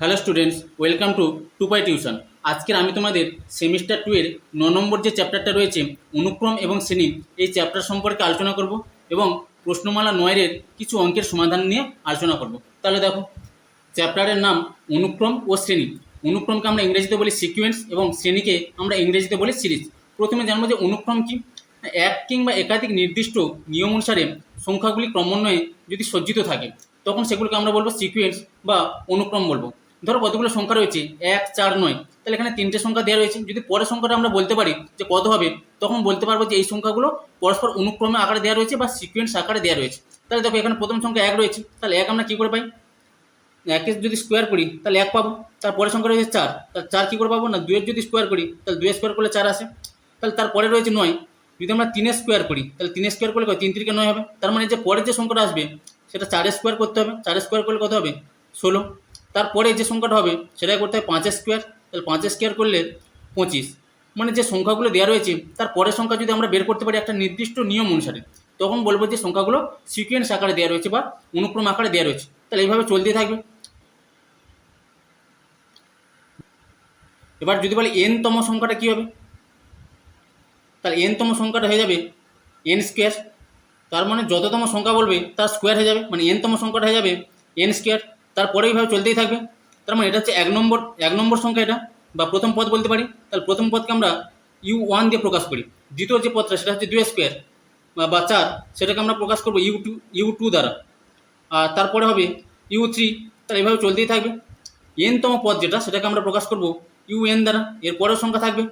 Hello students, welcome to two pi tuition. আজকের আমি তোমাদের সেমিস্টার টু ন নম্বর যে চ্যাপ্টারটা রয়েছে, অনুক্রম এবং শ্রেণি, এই চ্যাপ্টার সম্পর্কে আলোচনা করব এবং প্রশ্নমালা নয়ের কিছু অঙ্কের সমাধান নিয়ে আলোচনা করব। তাহলে দেখো, চ্যাপ্টারের নাম অনুক্রম ও শ্রেণি। অনুক্রমকে আমরা ইংরেজিতে বলি সিকুয়েন্স এবং শ্রেণীকে আমরা ইংরেজিতে বলি সিরিজ। প্রথমে জানব যে অনুক্রম কি? এক কিংবা একাধিক নির্দিষ্ট নিয়ম অনুসারে সংখ্যাগুলি ক্রমান্বয়ে যদি সজ্জিত থাকে, তখন সেগুলোকে আমরা বলব সিকুয়েন্স বা অনুক্রম বলব। ধরো কতগুলো সংখ্যা রয়েছে? এক, চার, নয়। তাহলে এখানে তিনটে সংখ্যা দেওয়া রয়েছে। যদি পরের সংখ্যাটা আমরা বলতে পারি যে কত হবে, তখন বলতে পারব যে এই সংখ্যাগুলো পরস্পর অনুক্রমে আকারে দেওয়া রয়েছে বা সিকুয়েন্স আকারে দেওয়া রয়েছে। তাহলে দেখো এখানে প্রথম সংখ্যা এক রয়েছে। তাহলে এক আমরা কী করে পাই? একে যদি স্কোয়ার করি, তাহলে এক পাবো। তারপরে সংখ্যা রয়েছে চার। তাহলে চার কী করে পাবো? না দুয়ের যদি স্কোয়ার করি, তাহলে দুয়ের স্কোয়ার করলে চার আসে। তাহলে তারপরে রয়েছে নয়। যদি আমরা তিনের স্কোয়ার করি, তাহলে তিনের স্কোয়ার করলে? তিন তিরিকে নয় হবে। তার মানে যে পরের যে সংখ্যাটা আসবে, সেটা চারের স্কোয়ার করতে হবে। চারের স্কোয়ার করলে কত হবে? ষোলো। তারপরে যে সংখ্যাটা হবে, সেটাই করতে হবে পাঁচের স্কোয়ার তাহলে পাঁচের স্কোয়ার করলে পঁচিশ। মানে যে সংখ্যাগুলো দেওয়া রয়েছে, তার পরের সংখ্যা যদি আমরা বের করতে পারি একটা নির্দিষ্ট নিয়ম অনুসারে, তখন বলব যে সংখ্যাগুলো সিকুয়েন্স আকারে দেওয়া রয়েছে বা অনুক্রম আকারে দেওয়া রয়েছে। তাহলে এইভাবে চলতে থাকবে। এবার যদি বলি এন তম সংখ্যাটা কী হবে? তাহলে এন তম সংখ্যাটা হয়ে যাবে এন স্কোয়ার তার মানে যততম সংখ্যা বলবে, তার স্কোয়ার হয়ে যাবে। মানে এন তম সংখ্যাটা হয়ে যাবে এন স্কোয়ার তারপরে এইভাবে চলতেই থাকবে। তার মানে এটা হচ্ছে এক নম্বর এক নম্বর সংখ্যা এটা, বা প্রথম পদ বলতে পারি। তাহলে প্রথম পদকে আমরা ইউ ওয়ান দিয়ে প্রকাশ করি। দ্বিতীয় যে পদটা, সেটা হচ্ছে দুই স্কোয়ার, বা চার, সেটাকে আমরা প্রকাশ করব ইউ টু ইউ টু দ্বারা। আর তারপরে হবে ইউ থ্রি তাহলে এইভাবে চলতেই থাকবে। এনতম পদ যেটা, সেটাকে আমরা প্রকাশ করব ইউ এন দ্বারা। এর পরের সংখ্যা থাকবে।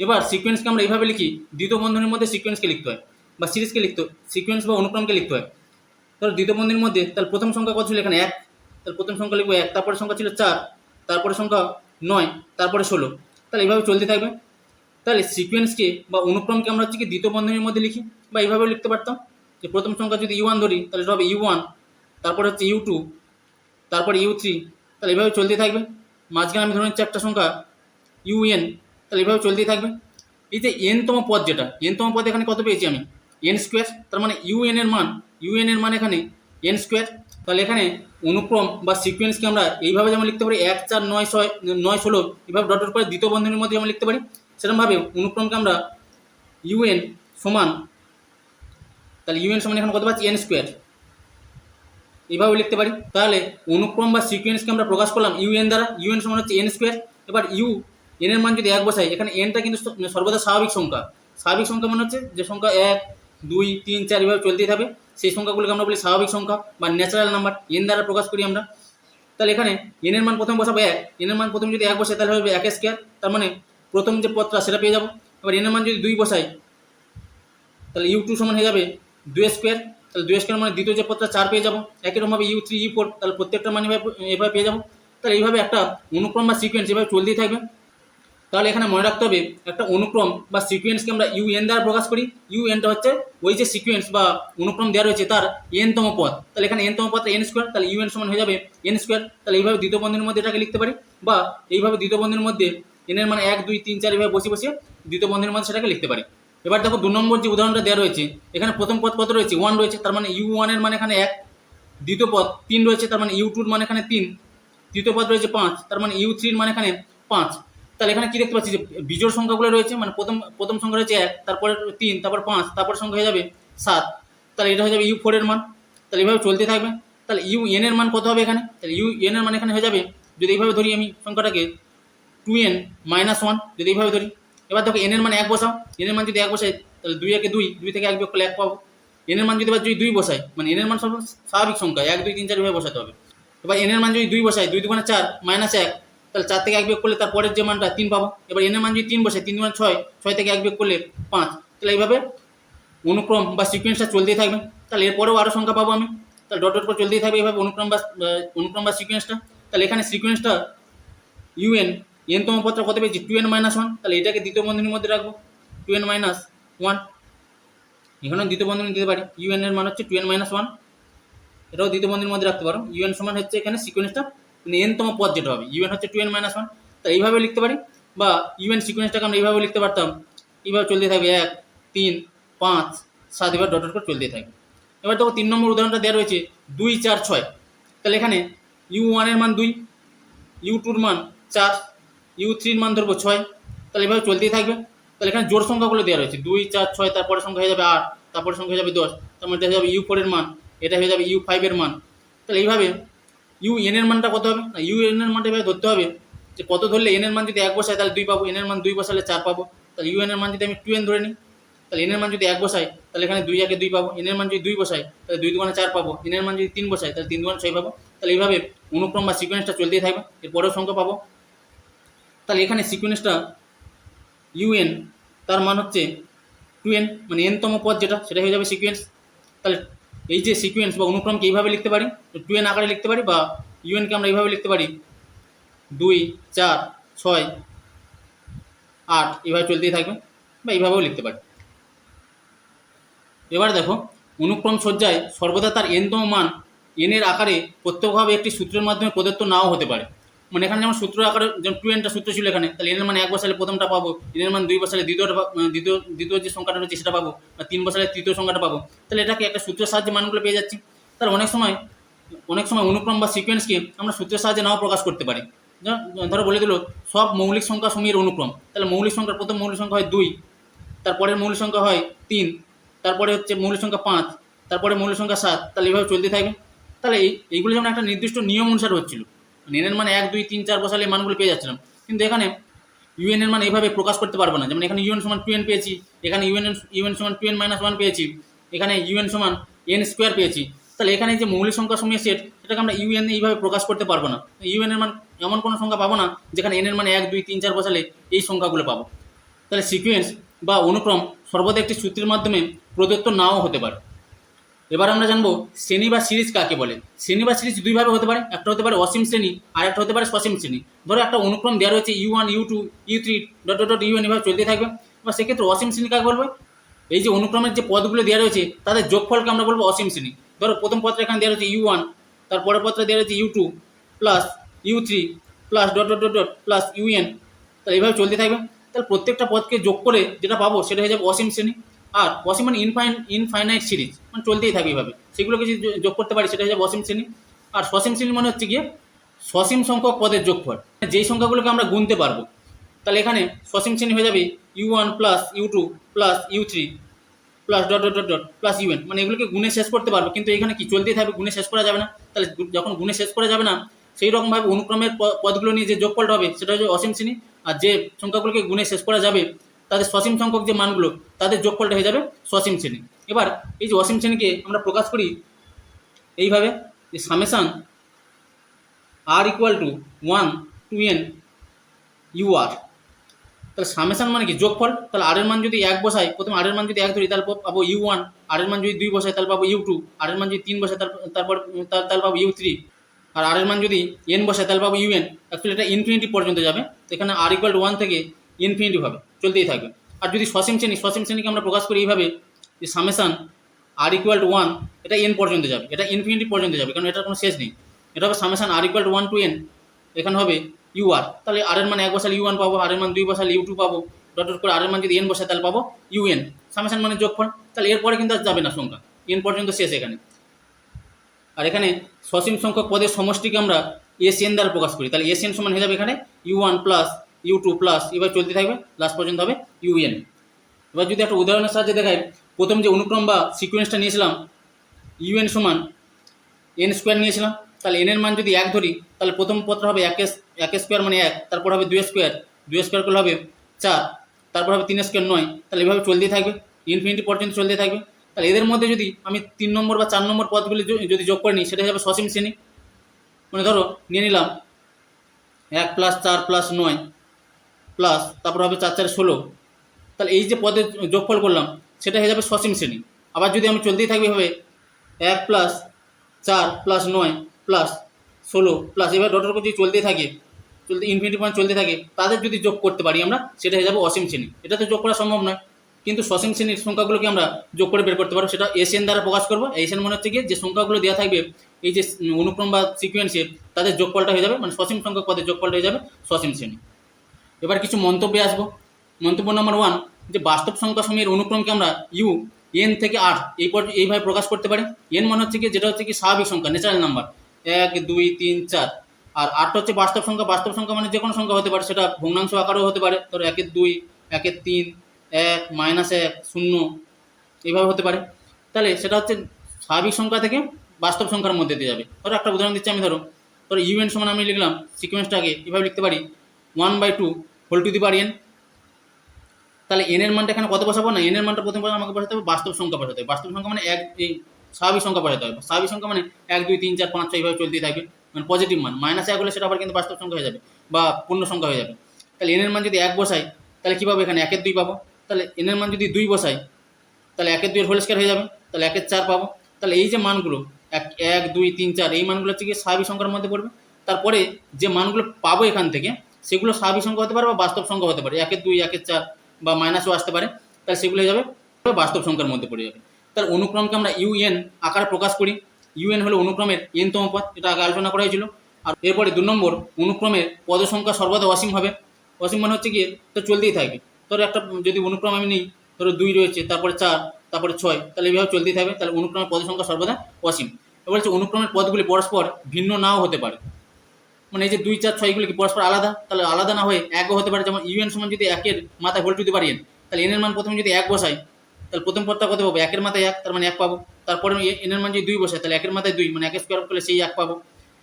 এবার সিকোয়েন্সকে আমরা এইভাবে লিখি, দ্বিতীয় বন্ধনীর মধ্যে সিকোয়েন্সকে লিখতে হয়, বা সিরিজকে লিখতে সিকোয়েন্স বা অনুক্রমকে লিখতে হয়। তাহলে দ্বিতীয় বন্ধনীর মধ্যে, তাহলে প্রথম সংখ্যা কত ছিল এখানে? এক। তাহলে প্রথম সংখ্যা লিখব এক তারপরে সংখ্যা ছিল চার তারপরে সংখ্যা নয়, তারপরে ষোলো। তাহলে এইভাবে চলতে থাকবে। তাহলে সিকোয়েন্সকে বা অনুক্রমকে আমরা হচ্ছে কি দ্বিতীয় বন্ধনীর মধ্যে লিখি বা এইভাবে লিখতে পারতাম। যে প্রথম সংখ্যা যদি ইউ ওয়ান ধরি, তাহলে এটা হবে ইউ ওয়ান তারপরে হচ্ছে ইউ টু তারপরে ইউ থ্রি তাহলে এইভাবে চলতে থাকবে। মাঝখানে আমি ধরে নিচ্ছি একটা সংখ্যা ইউ এন তাহলে এইভাবে চলতেই থাকবে। এই যে এনতম পদ যেটা এনতম পদ এখানে কত পেয়েছি আমি? এন স্কোয়ার তার মানে ইউ এন এর মান ইউ এন এর মান এখানে এন স্কোয়ার তাহলে এখানে অনুক্রম বা সিকোয়েন্সকে আমরা এইভাবে যেমন লিখতে পারি, এক, চার, নয়, ছয়, নয়, ষোলো, এভাবে ডট করে দ্বিতীয় বন্ধনীর মধ্যে যেমন লিখতে পারি সেরকমভাবে অনুক্রমকে আমরা ইউএন সমান, তাহলে ইউএন সমান এখন কত পাচ্ছি? এন স্কোয়ার এইভাবে লিখতে পারি। তাহলে অনুক্রম বা সিকোয়েন্সকে আমরা প্রকাশ করলাম ইউএন দ্বারা ইউএন সমান হচ্ছে এন স্কোয়ার এবার ইউ এন এর মান যদি এক বসাই, এখানে এনটা কিন্তু সর্বদা স্বাভাবিক সংখ্যা। স্বাভাবিক সংখ্যা মানে হচ্ছে যে সংখ্যা এক, দুই, তিন, চার, এভাবে চলতেই থাকবে। সেই সংখ্যাগুলোকে আমরা বলি স্বাভাবিক সংখ্যা বা ন্যাচারাল নাম্বার এন দ্বারা প্রকাশ করি আমরা। তাহলে এখানে এনের মান প্রথম বসাবো এক এনের মান প্রথম যদি এক বসাই তাহলে হবে এক স্কোয়ার তার মানে প্রথম যে পদটা, সেটা পেয়ে যাব। এবার এনের মান যদি দুই বসাই, তাহলে ইউ টু সমান হয়ে যাবে দুই স্কোয়ার তাহলে দুই স্কোয়ার মানে দ্বিতীয় যে পদটা, চার পেয়ে যাব। একই রকমভাবে ইউ থ্রি ইউ ফোর তাহলে প্রত্যেকটা মান এভাবে পেয়ে যাব। তাহলে এইভাবে একটা অনুক্রম বা সিকোয়েন্স এভাবে চলতেই থাকবে। তাহলে এখানে মনে রাখতে হবে, একটা অনুক্রম বা সিকোয়েন্সকে আমরা ইউ এন দ্বারা প্রকাশ করি। ইউ এনটা হচ্ছে ওই যে সিকুয়েন্স বা অনুক্রম দেওয়া রয়েছে তার এনতম পথ তাহলে এখানে এনতম পদটা এন স্কোয়ার তাহলে ইউ এন সমান হয়ে যাবে এন স্কোয়ার তাহলে এইভাবে দ্বিতীয় বন্ধনের মধ্যে এটাকে লিখতে পারি বা এইভাবে দ্বিতীয় বন্ধনের মধ্যে এনের মানে এক, দুই, তিন, চার এভাবে বসে বসে দ্বিতীয় বন্ধনের মধ্যে সেটাকে লিখতে পারি। এবার দেখো দু নম্বর যে উদাহরণটা দেওয়া রয়েছে, এখানে প্রথম পদ কত রয়েছে? ওয়ান রয়েছে, তার মানে ইউ ওয়ানের মানে এখানে এক। দ্বিতীয় পদ তিন রয়েছে, তার মানে ইউ টুর মানে এখানে তিন। তৃতীয় পদ রয়েছে পাঁচ, তার মানে ইউ থ্রির মানে এখানে পাঁচ। তাহলে এখানে কি দেখতে পাচ্ছি যে বিজোড় সংখ্যাগুলো রয়েছে মানে প্রথম প্রথম সংখ্যা রয়েছে এক, তারপরে তিন, তারপর পাঁচ, তারপর সংখ্যা হয়ে যাবে সাত। তাহলে এটা হয়ে যাবে ইউ ফোরের মান। তাহলে এইভাবে চলতে থাকবে। তাহলে ইউ এন এর মান কত হবে এখানে? তাহলে ইউ এন এর মান এখানে হয়ে যাবে, যদি এইভাবে ধরি আমি সংখ্যাটাকে টু এন মাইনাস ওয়ান যদি এইভাবে ধরি। এবার দেখো এন এর মান এক বসাও। এন এর মান যদি এক বসাই, তাহলে দুই একে দুই দুই থেকে এক বিয়োগ করলে এক পাবো। এন এর মান যদি এবার যদি দুই বসাই মানে এন এর মান সব স্বাভাবিক সংখ্যা, এক, দুই, তিন, চার, এভাবে বসাতে হবে। এবার এন এর মান যদি দুই বসাই, দুই দুগুণে চার মাইনাস এক তাহলে চার থেকে এক বিয়োগ করলে তার পরের যে মানটা তিন পাবো। এবার এন এর মান যদি তিন বসে, তিন মান ছয় ছয় থেকে এক বিয়োগ করলে পাঁচ। তাহলে এইভাবে অনুক্রম বা সিকোয়েন্সটা চলতেই থাকবে। তাহলে এরপরেও আরও সংখ্যা পাবো আমি। তাহলে ডট ডট করে চলতেই থাকবে এইভাবে অনুক্রম বা অনুক্রম বা সিকোয়েন্সটা তাহলে এখানে সিকোয়েন্সটা ইউএন এনতম পত্র কত পেয়েছি? টু এন মাইনাস ওয়ান তাহলে এটাকে দ্বিতীয় বন্ধনীর মধ্যে রাখব। টু এন মাইনাস ওয়ান এখানেও দ্বিতীয় বন্ধনী দিতে পারি। ইউএন এর মান হচ্ছে টু এন মাইনাস ওয়ান এটাও দ্বিতীয় বন্ধনীর মধ্যে রাখতে পারো। ইউএন সমান হচ্ছে এখানে সিকোয়েন্সটা এনতম পদ যেটা হবে ইউএন হচ্ছে টু এন মাইনাস ওয়ান তাই এইভাবে লিখতে পারি? বা ইউএন সিকোয়েন্সটাকে আমরা এইভাবে লিখতে পারতাম, এইভাবে চলতে থাকবে এক, তিন, পাঁচ, সাত, এবার ডট ডট করে চলতে থাকবে। এবার দেখো তিন নম্বর উদাহরণটা দেওয়া রয়েছে, দুই, চার, ছয়। তাহলে এখানে ইউ ওয়ানের মান দুই ইউ টুর মান চার ইউ থ্রির মান ধরবো ছয়। তাহলে এভাবে চলতেই থাকবে। তাহলে এখানে জোড় সংখ্যাগুলো দেওয়া রয়েছে, দুই, চার, ছয় তারপরে সংখ্যা হয়ে যাবে আট তারপরে সংখ্যা হয়ে যাবে দশ, তার মধ্যে হয়ে যাবে ইউ ফোরের মান, এটা হয়ে যাবে ইউ ফাইভের মান। তাহলে এইভাবে ইউ এন এর মানটা কত হবে? না, ইউ এন এর মানটা ধরতে হবে যে কত ধরলে এন এর মান যদি এক বসায়, তাহলে দুই পাবো। এন এর মান দুই বসালে চার পাবো। তাহলে ইউ এন এর মান যদি আমি টু এন ধরে নিই, তাহলে এন এর মান যদি এক বসাই তাহলে এখানে দুই, একে দুই পাবো। এন এর মান যদি দুই বসাই তাহলে দুই দুগুণে চার পাবো। এন এর মান যদি তিন বসাই তাহলে তিন দুগুণে ছয় পাবো। তাহলে এইভাবে অনুক্রম বা সিকোয়েন্সটা চলতেই থাকবে। এরপরেও সংখ্যা পাবো। তাহলে এখানে সিকোয়েন্সটা ইউএন তার মান হচ্ছে টু এন মানে এনতম পদ যেটা, সেটা হয়ে যাবে সিকোয়েন্স তাহলে এই যে সিকুয়েন্স বা অনুক্রমকে এইভাবে লিখতে পারি? টু এন আকারে লিখতে পারি বা ইউএনকে আমরা এইভাবে লিখতে পারি? দুই, চার, ছয়, আট এভাবে চলতেই থাকবে বা এইভাবেও লিখতে পারি। এবার দেখো, অনুক্রম সজ্জায় সর্বদা তার এনতম মান এনের আকারে প্রত্যেকভাবে একটি সূত্রের মাধ্যমে প্রদত্ত নাও হতে পারে। মানে এখানে যেমন সূত্র আকারে যেমন টু এনটা সূত্র ছিল এখানে, তাহলে এনের মানে এক বসালে প্রথমটা পাবো এনের মান দুই বসালে দ্বিতীয়টা দ্বিতীয় দ্বিতীয় যে সংখ্যাটা রয়েছে সেটা পাবো, বা তিন বসালে তৃতীয় সংখ্যাটা পাবো। তাহলে এটাকে একটা সূত্রের সাহায্যে মানগুলো পেয়ে যাচ্ছি। তাহলে অনেক সময় অনেক সময় অনুক্রম বা সিকোয়েন্সকে আমরা সূত্রের সাহায্যে নাও প্রকাশ করতে পারি। ধরো বলে দিল, সব মৌলিক সংখ্যা সময়ের অনুক্রম। তাহলে মৌলিক সংখ্যার প্রথম মৌলিক সংখ্যা হয় দুই, তারপরের মৌলিক সংখ্যা হয় তিন, তারপরে হচ্ছে মৌলিক সংখ্যা পাঁচ, তারপরে মৌলিক সংখ্যা সাত, তাহলে এইভাবে চলতে থাকবে। তাহলে এই, এইগুলো যেমন একটা নির্দিষ্ট নিয়ম অনুসারে হচ্ছিল। এনের মানে এক, দুই, তিন, চার বসালে মানগুলো পেয়ে যাচ্ছিলাম। কিন্তু এখানে ইউএন এর মান এইভাবে প্রকাশ করতে পারব না। যেমন এখানে ইউএন সমান টু এন পেয়েছি, এখানে ইউএন ইউএন সমান টু এন মাইনাস ওয়ান পেয়েছি, এখানে ইউএন সমান এন স্কোয়ার পেয়েছি। তাহলে এখানে যে মৌলিক সংখ্যা সময়ের সেট সেটাকে আমরা ইউএন এইভাবে প্রকাশ করতে পারব না। ইউএন এর মান এমন কোনো সংখ্যা পাবো না, যেখানে এন এর মানে এক, দুই, তিন, চার বসালে এই সংখ্যাগুলো পাবো। তাহলে সিকোয়েন্স বা অনুক্রম সর্বদা একটি সূত্রের মাধ্যমে প্রদত্ত নাও হতে পারে। এবার আমরা জানব শ্রেণি বা সিরিজ কাকে বলে। শ্রেণি বা সিরিজ দুইভাবে হতে পারে, একটা হতে পারে অসীম শ্রেণি, আর একটা হতে পারে সসীম শ্রেণি। ধরো একটা অনুক্রম দেওয়া রয়েছে U one U two U three dot dot dot U n এভাবে চলতে থাকবে। বা সেক্ষেত্রে অসীম শ্রেণি কাকে বলবে? এই যে অনুক্রমের যে পদগুলো দেওয়া রয়েছে, তাদের যোগফলকে আমরা বলব অসীম শ্রেণি। ধরো প্রথম পত্রে এখানে দেওয়া রয়েছে ইউ ওয়ান তারপরের পত্রে দেওয়া রয়েছে U two plus U three plus dot dot dot dot plus U n তাহলে এইভাবে চলতে থাকবে। তাহলে প্রত্যেকটা পদকে যোগ করে যেটা পাবো, সেটা হয়ে যাবে অসীম শ্রেণি। আর অসীম মানে ইনফাইন ইনফাইনাইট সিরিজ মানে চলতেই থাকে এইভাবে। সেগুলোকে যদি যোগ করতে পারি সেটা হচ্ছে অসীম শ্রেণি। আর সসীম শ্রেণি মানে হচ্ছে গিয়ে সসীম সংখ্যক পদের যোগফল। যেই সংখ্যাগুলোকে আমরা গুনতে পারব, তাহলে এখানে সসীম শ্রেণি হয়ে যাবে U one plus U two plus U three plus dot dot dot dot plus U n মানে এগুলোকে গুণে শেষ করতে পারব, কিন্তু এখানে কি চলতেই থাকবে গুণে শেষ করা যাবে না। তাহলে যখন গুণে শেষ করা যাবে না, সেই রকমভাবে অনুক্রমের পদগুলো নিয়ে যে যোগফলটা হবে, সেটা হচ্ছে অসীম শ্রেণি। আর যে সংখ্যাগুলোকে গুণে শেষ করা যাবে তাদের সসীম সংখ্যক যে মানগুলো, তাদের যোগফলটা হয়ে যাবে সসীম শ্রেণি। এবার এই যে অসীম শ্রেণীকে আমরা প্রকাশ করি এইভাবে, যে summation r equal to one to n U r তাহলে সামেশান মানে কি? যোগফল। তাহলে আরের মান যদি এক বসাই, প্রথমে আরের মান যদি এক ধরি, তাহলে পাবো ইউ ওয়ান আর এর মান যদি দুই বসাই, তাহলে পাবো ইউ টু আরের মান যদি তিন বসাই তারপর তারপর তার- তাহলে পাবো ইউ থ্রি আর আর এর মান যদি এন বসাই, তাহলে পাবো ইউ এন অ্যাকচুয়ালি এটা ইনফিনিটি পর্যন্ত যাবে। এখানে আর ইকুয়াল টু ওয়ান থেকে ইনফিনিটি হবে। চলতেই থাকবে আর যদি সসীম শ্রেণি, সসীম শ্রেণীকে আমরা প্রকাশ করি এইভাবে যে summation r equal to one এটা এন পর্যন্ত যাবে, এটা ইনফিনিটি পর্যন্ত যাবে, কারণ এটার কোনো শেষ নেই। এটা হবে summation r equal to one to n এখানে হবে ইউ আর তাহলে আর এর মান এক বসালে ইউ ওয়ান পাবো আর এর মান দুই বসালে ইউ টু পাবো ডট করে আর এর মান যদি এন বসায় তাহলে পাবো ইউ এন সামেশান মানে যোগফল, তাহলে এরপরে কিন্তু আর যাবে না সংখ্যা এন পর্যন্ত শেষ এখানে। আর এখানে সসীম সংখ্যক পদের সমষ্টিকে আমরা এসএন দ্বারা প্রকাশ করি, তাহলে এসএন সমান হয়ে যাবে এখানে U one plus U two plus এবার চলতে থাকবে লাস্ট পর্যন্ত হবে ইউএন এবার যদি একটা উদাহরণের সাহায্যে দেখাই, প্রথম যে অনুক্রম বা সিকোয়েন্সটা নিয়েছিলাম ইউএন সমান এন স্কোয়ার নিয়েছিলাম, তাহলে এন এর মান যদি এক ধরি, তাহলে প্রথম পত্র হবে এক এক স্কোয়ার মানে এক, তারপর হবে দুই স্কোয়ার দুই স্কোয়ার করলে হবে চার, তারপর হবে তিন স্কোয়ার নয়, তাহলে এভাবে চলতেই থাকবে ইনফিনিটি পর্যন্ত চলতে থাকবে। তাহলে এদের মধ্যে যদি আমি তিন নম্বর বা চার নম্বর পদগুলি যদি যোগ করে নিই, সেটা যাবে সসীম শ্রেণি। মানে ধরো, নিয়ে নিলাম, এক প্লাস চার প্লাস নয় প্লাস তারপর হবে চার চার ষোলো। তাহলে এই যে পদের যোগফল করলাম, সেটা হয়ে যাবে সসীম শ্রেণি। আবার যদি আমি চলতেই থাকবে এভাবে, এক প্লাস চার প্লাস নয় প্লাস ষোলো প্লাস এবার ডটের উপর যদি চলতেই থাকে চলতে ইনফিনিটি পয়েন্ট চলতে থাকে, তাদের যদি যোগ করতে পারি আমরা, সেটা হয়ে যাবে অসীম শ্রেণি। এটা তো যোগ করা সম্ভব নয়। কিন্তু সসীম শ্রেণির সংখ্যাগুলোকে আমরা যোগ করে বের করতে পারব, সেটা এসএন দ্বারা প্রকাশ করব। এসএন মনে হচ্ছে গিয়ে যে সংখ্যাগুলো দেওয়া থাকবে, এই যে অনুক্রম বা সিকুয়েন্সে তাদের যোগফলটা হয়ে যাবে মানে সসীম সংখ্যক পদের যোগফলটা হয়ে যাবে সসীম শ্রেণি। এবার কিছু মন্তব্যে আসব। মন্তব্য নম্বর ওয়ান যে বাস্তব সংখ্যা সময়ের অনুক্রমকে আমরা ইউ এন থেকে আট এই এইভাবে প্রকাশ করতে পারি। এন মানে হচ্ছে কি, যেটা হচ্ছে কি স্বাভাবিক সংখ্যা ন্যাচারাল নাম্বার এক, দুই, তিন, চার। আর আটটা হচ্ছে বাস্তব সংখ্যা বাস্তব সংখ্যা মানে যে কোনো সংখ্যা হতে পারে, সেটা ভগ্নাংশ আকারেও হতে পারে। ধরো একের দুই, একের তিন, এক মাইনাস এক, শূন্য, এইভাবে হতে পারে। তাহলে সেটা হচ্ছে স্বাভাবিক সংখ্যা থেকে বাস্তব সংখ্যার মধ্যে দিয়ে যাবে। ধরো একটা উদাহরণ দিচ্ছি আমি, ধরো। ধরো ইউএন সমান আমি লিখলাম সিকোয়েন্সটাকে এভাবে লিখতে পারি। One by two whole to the power n তাহলে এন এর মানটা এখানে কত বসাবো? না এন এর মানটা প্রথম আমাকে বসাতে হবে বাস্তব সংখ্যা বসাতে হবে। বাস্তব সংখ্যা মানে এক, এই স্বাভাবিক সংখ্যা বসাতে হবে। স্বাভাবিক সংখ্যা মানে এক, দুই, তিন, চার, পাঁচ, ছয় এইভাবে চলতেই থাকবে। মানে পজিটিভ মান। মাইনাস এক হলে সেটা আবার কিন্তু বাস্তব সংখ্যা হয়ে যাবে বা পূর্ণ সংখ্যা হয়ে যাবে। তাহলে এন এর মান যদি এক বসাই, তাহলে কী পাবো এখানে? একের দুই পাবো। তাহলে এন এর মান যদি দুই বসাই, তাহলে একের দুইয়ের হোল স্কোয়ার হয়ে যাবে। তাহলে একের চার পাবো। তাহলে এই যে মানগুলো, এক এক, দুই, তিন, চার, এই মানগুলো হচ্ছে কি স্বাভাবিক সংখ্যার মধ্যে পড়বে। তারপরে যে মানগুলো পাবো এখান থেকে সেগুলো স্বাভাবিক সংখ্যা হতে পারে বা বাস্তব সংখ্যা হতে পারে। একের দুই, একের চার বা মাইনাসও আসতে পারে। তাহলে সেগুলো যাবে বাস্তব সংখ্যার মধ্যে পড়ে যাবে। তার অনুক্রমকে আমরা ইউএন আকারে প্রকাশ করি। ইউএন হলো অনুক্রমের এনতম পদ এটা আগে আলোচনা করা হয়েছিল। আর এরপরে দু নম্বর, অনুক্রমের পদ সংখ্যা সর্বদা অসীম হবে। অসীম মানে হচ্ছে গিয়ে তো চলতেই থাকবে। ধরো একটা যদি অনুক্রম আমি নিই, ধরো দুই রয়েছে, তারপরে চার, তারপরে ছয়, তাহলে এইভাবে চলতেই থাকবে। তাহলে অনুক্রমের পদ সংখ্যা সর্বদা অসীম। এবার হচ্ছে অনুক্রমের পদগুলি পরস্পর ভিন্ন নাও হতে পারে। মানে এই যে দুই চার ছয়গুলো কি পরস্পর আলাদা? তাহলে আলাদা না হয়ে একও হতে পারে, যেমন ইউএন সমান যদি একের মাথায় ভোল্ট দিতে পারি তাহলে এনের মান প্রথমে যদি এক বসাই, তাহলে প্রথম পদটা কত পাবো? একের মাথায় এক, তার মানে এক পাবো। তারপরে এনের মান যদি দুই বসাই, তাহলে একের মাথায় দুই মানে একের স্কোয়ার করলে সেই এক পাবো।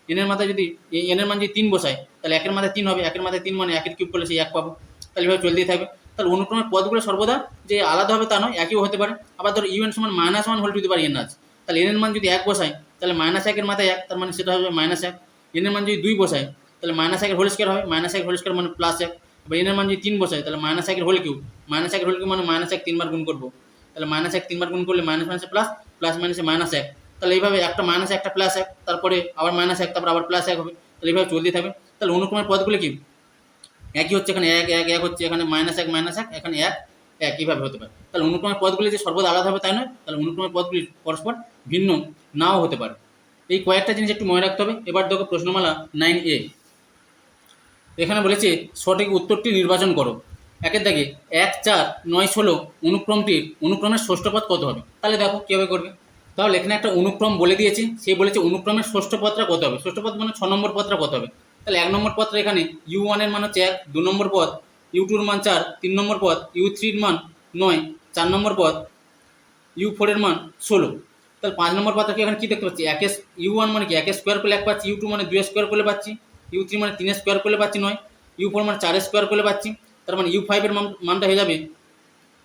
এনের মাথায় যদি এনের মান যদি তিন বসাই, তাহলে একের মাথায় তিন হবে, একের মাথায় তিন মানে একের কিউব করলে সেই এক পাবো। তাহলে এভাবে চলতেই থাকবে। তাহলে অনুক্রমের পদগুলো সর্বদা যে আলাদা হবে তা নয় একইও হতে পারে। আবার ধরো ইউএন সমান minus one whole to the power n তাহলে এনের মান যদি এক বসাই, তাহলে মাইনাস একের মাথায় এক, তার মানে সেটা হবে মাইনাস এক। এনের মান যদি দুই বসাই তাহলে মাইনাস একের হোল স্কোয়ার হবে মাইনাস এক হোল স্কোয়ার মানে প্লাস এক। এবার এনের মান যদি তিন বসাই তাহলে মাইনাস একের হোল কিউ মাইনাস একের হোল কিউ মানে মাইনাস এক তিনবার গুণ করব। তাহলে মাইনাস এক তিনবার গুণ করলে মাইনাস মাইনাসে প্লাস প্লাস মাইনাসে মাইনাস এক। তাহলে এইভাবে একটা মাইনাস একটা প্লাস এক, তারপরে আবার মাইনাস এক, তারপর আবার প্লাস এক হবে। তাহলে এইভাবে চলতেই থাকবে। তাহলে অনুক্রমের পদগুলো কি? একই হচ্ছে এখানে এক এক এক হচ্ছে এখানে মাইনাস এক মাইনাস এক, এখানে এক এক। এইভাবে হতে পারে। তাহলে অনুক্রমের পদগুলি যে সর্বদা আলাদা হবে তাই নয়। তাহলে অনুক্রমের পদগুলি পরস্পর ভিন্ন নাও হতে পারে। এই কয়েকটা জিনিস একটু মনে রাখতে হবে। এবার দেখো প্রশ্নমালা নাইন এ এখানে বলেছে, সঠিক উত্তরটি নির্বাচন করো। একের দাগে এক, চার, নয়, ষোলো অনুক্রমটির অনুক্রমের ষষ্ঠ পদ কত হবে? তাহলে দেখো কীভাবে করবে। তাহলে এখানে একটা অনুক্রম বলে দিয়েছে, সে বলেছে অনুক্রমের ষষ্ঠ পদটা কত হবে? ষষ্ঠ পদ মানে ছ নম্বর পদটা কত হবে? তাহলে এক নম্বর পদটা এখানে ইউ ওয়ানের মান হচ্ছে এক, দু নম্বর পদ ইউ টুর মান চার, তিন নম্বর পদ ইউ থ্রির মান নয়, চার নম্বর পদ ইউ ফোরের মান ষোলো। তাহলে পাঁচ নম্বর পদটাকে এখানে কী দেখতে পাচ্ছি? এক এস ইউ ওয়ান মানে কি? একে স্কোয়ার করলে এক পাচ্ছি ইউ টু মানে দুই স্কোয়ার করলে পাচ্ছি ইউ থ্রি মানে তিন স্কোয়ার করলে পাচ্ছি নয় ইউ ফোর মানে চারের স্কোয়ার করলে পাচ্ছি, তার মানে ইউ ফাইভের মান, মানটা হয়ে যাবে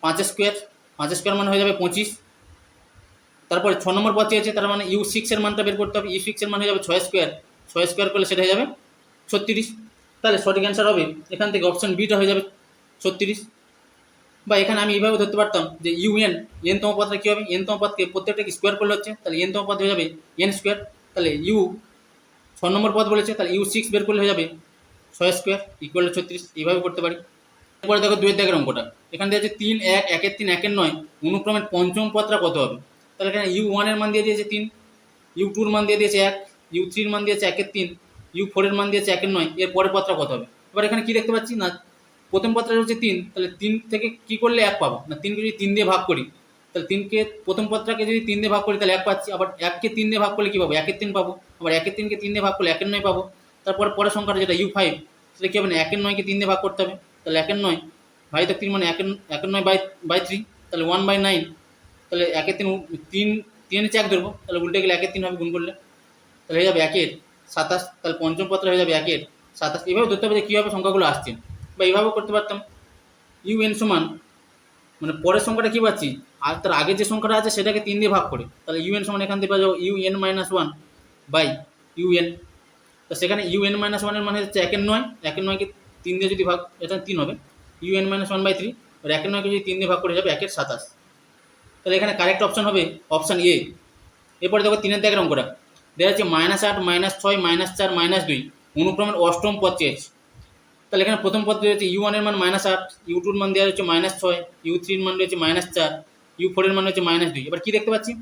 পাঁচ স্কোয়ার পাঁচ স্কোয়ার মানে হয়ে যাবে পঁচিশ। তারপরে ছ নম্বর পথে আছে, তার মানে ইউ সিক্সের মানটা বের করতে হবে ইউ সিক্সের মান হয়ে যাবে ছয় স্কোয়ার ছয় স্কোয়ার করলে সেটা হয়ে যাবে ছত্রিশ। তাহলে সঠিক অ্যান্সার হবে, এখান থেকে অপশন বিটা হয়ে যাবে ছত্রিশ। বা এখানে আমি এইভাবে ধরতে পারতাম যে ইউ এন তম পদটা কী হবে? এন তম পদকে প্রত্যেকটাকে স্কোয়ার করলে হচ্ছে? তাহলে এন তম পদ হয়ে যাবে এন স্কোয়ার তাহলে ইউ ছ নম্বর পদ বলেছে, তাহলে ইউ সিক্স বের করলে হয়ে যাবে ছয় স্কোয়ার ইকুয়াল টু ছত্রিশ। এইভাবে করতে পারি। এরপরে দেখো দুয়ের দাগের অঙ্কটা। এখান থেকে আছে তিন, এক, একের তিন, একের নয়। অনুক্রমের পঞ্চম পদটা কত হবে? তাহলে এখানে ইউ ওয়ানের মান দিয়ে দিয়েছে তিন ইউ টুর মান দিয়ে দিয়েছে এক ইউ থ্রির মান দিয়েছে একের তিন ইউ ফোরের মান দিয়েছে একের নয়। এর পরের পত্রা কত হবে? এবার এখানে কি দেখতে পাচ্ছি? না প্রথম পত্রা হচ্ছে তিন, তাহলে তিন থেকে কি করলে এক পাবো? না, তিনকে যদি তিন দিয়ে ভাগ করি, তাহলে তিনকে, প্রথম পত্রাকে যদি তিন দিয়ে ভাগ করি, তাহলে এক পাচ্ছি, আবার এককে তিন দিয়ে ভাগ করলে কী পাবো? একের তিন পাবো, আবার একের তিনকে তিন দিয়ে ভাগ করলে একের নয় পাবো। তারপর পরের সংখ্যাটা যেটা ইউ ফাইভ সেটা কী হবে না, একের নয়কে তিন দিয়ে ভাগ করতে হবে, তাহলে একের নয় ভাই তো তিন মানে একের একের নয় বাই বাই থ্রি তাহলে ওয়ান বাই নাইন তাহলে একের তিন তিন, তিনের চাক ধরবো, তাহলে উল্টে গেলে একের তিন হবে গুণ করলে, তাহলে হয়ে যাবে একের, সাতাশ, তাহলে পঞ্চম পত্র হয়ে যাবে একের, সাতাশ, এভাবে ধরতে হবে যে কীভাবে সংখ্যাগুলো আসছে। বা এইভাবেও করতে পারতাম। ইউ এন সমান মানে পরের সংখ্যাটা কী পাচ্ছি? আর তার আগে যে সংখ্যাটা আছে সেটাকে তিন দিয়ে ভাগ করে। তাহলে ইউ এন সমান এখান থেকে পাওয়া যাব U n minus one by U n তো সেখানে ইউ এন মাইনাস ওয়ানের মানে হচ্ছে একের নয়। একের নয়কে তিন দিয়ে যদি ভাগ, এটা তিন হবে। U n minus one by three আর একের নয়কে যদি তিন দিয়ে ভাগ করে যাবে, একের সাতাশ। তাহলে এখানে কারেক্ট অপশান হবে অপশান এ এরপরে দেখো তিনের দাগের অঙ্কটা। দেখা যাচ্ছে মাইনাস আট মাইনাস ছয় মাইনাস চার মাইনাস দুই। অনুক্রমের অষ্টম পদ চেয়েছে। তাহলে এখানে প্রথম পদ রয়েছে ইউ ওয়ানের মান মাইনাস আট ইউ টুর মান দেওয়া হচ্ছে মাইনাস ছয় ইউ থ্রির মান রয়েছে মাইনাস চার ইউ ফোরের মান রয়েছে মাইনাস দুই। এবার কী দেখতে পাচ্ছি?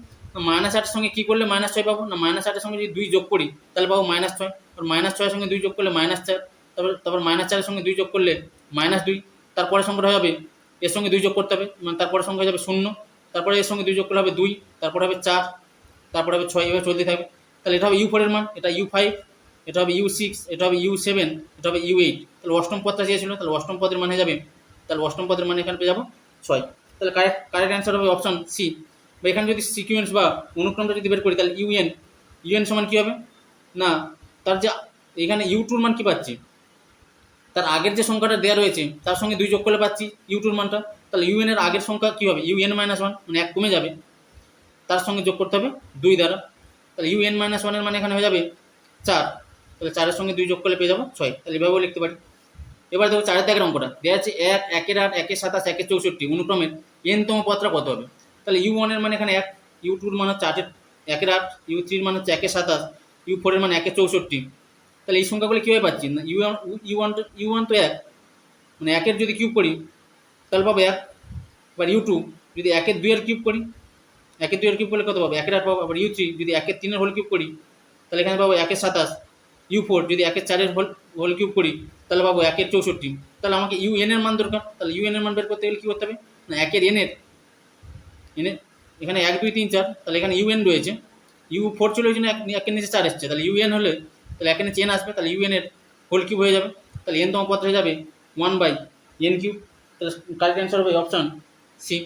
মাইনাস আটের সঙ্গে কী করলে মাইনাস ছয় পাবো? না মাইনাস আটের সঙ্গে যদি দুই যোগ করি, তাহলে পাবো মাইনাস ছয়। আর মাইনাস ছয়ের সঙ্গে দুই যোগ করলে মাইনাস চার। তারপর তারপর মাইনাস চারের সঙ্গে দুই যোগ করলে মাইনাস দুই। তারপরে সংখ্যাটা হয়ে যাবে এর সঙ্গে দুই যোগ করতে হবে মানে তারপরে সংখ্যা হয়ে যাবে শূন্য। তারপরে এর সঙ্গে দুই যোগ করলে হবে দুই, তারপরে হবে চার, তারপরে হবে ছয়, এভাবে চলতে থাকবে। তাহলে এটা হবে ইউ ফোরের মান, এটা ইউ ফাইভ এটা হবে ইউ সিক্স এটা হবে ইউ সেভেন এটা হবে ইউ এইট তাহলে অষ্টম পদটা চেয়েছিল তাহলে অষ্টম পদের মানে যাবে। তাহলে অষ্টম পদের মানে এখানে যাব ছয়। তাহলে কারেক্ট কারেক্ট অ্যান্সার হবে অপশন সি বা এখানে যদি সিকুয়েন্স বা অনুক্রমটা যদি বের করি, তাহলে ইউএন ইউএন সমান কী হবে? না, তার যে এখানে ইউ টুর মান কী পাচ্ছি? তার আগের যে সংখ্যাটা দেওয়া রয়েছে, তার সঙ্গে দুই যোগ করলে পাচ্ছি ইউ টুর মানটা। তাহলে ইউএনের আগের সংখ্যা কী হবে? ইউএন মাইনাস ওয়ান মানে এক কমে যাবে। তার সঙ্গে যোগ করতে হবে দুই দ্বারা। তাহলে ইউএন মাইনাস ওয়ানের মানে এখানে হয়ে যাবে চার। তাহলে চারের সঙ্গে দুই যোগ করলে পেয়ে যাব ছয়। তাহলে এভাবেও লিখতে পারি। এবার দেখো চারের দাগের অঙ্কটা। দেওয়া আছে এক, একের আট, একের সাতাশ, একের চৌষট্টি। অনুক্রমের এনতম পদটা কত হবে? তাহলে ইউ ওয়ানের মানে এখানে এক ইউ টুর মানে হচ্ছে একের আট ইউ থ্রির মানে হচ্ছে একের সাতাশ ইউ ফোরের মানে একের চৌষট্টি। তাহলে এই সংখ্যাগুলো কীভাবে পাচ্ছি? না ইউ ওয়ান ইউ ওয়ান তো ইউ ওয়ান তো এক। মানে একের যদি কিউব করি, তাহলে পাবো এক। এবার ইউ টু যদি একের দুইয়ের কিউব করি, একের দুইয়ের কিউব করলে কত পাবো? একের আট পাবো। আবার ইউ থ্রি যদি একের তিনের হোল কিউব করি, তাহলে এখানে পাবো একের সাতাশ। ইউ ফোর যদি একের চারের হোল হোল কিউব করি, তাহলে পাবো একের চৌষট্টি। তাহলে আমাকে ইউ এন এর মান দরকার। তাহলে ইউ এন এর মান বের করতে গেলে কী করতে হবে? না, একের এনের এনের এখানে এক, দুই, তিন, চার। তাহলে এখানে ইউ এন রয়েছে। ইউ ফোর চলে জন্য একের নিচে চার এসছে। তাহলে ইউ এন হলে, তাহলে একের নিচে এন আসবে। তাহলে ইউ এন এর হোল কিউব হয়ে যাবে। তাহলে এন তম পদ হয়ে যাবে ওয়ান বাই এন কিউব তাহলে কারেক্ট অ্যান্সার হবে অপশান সি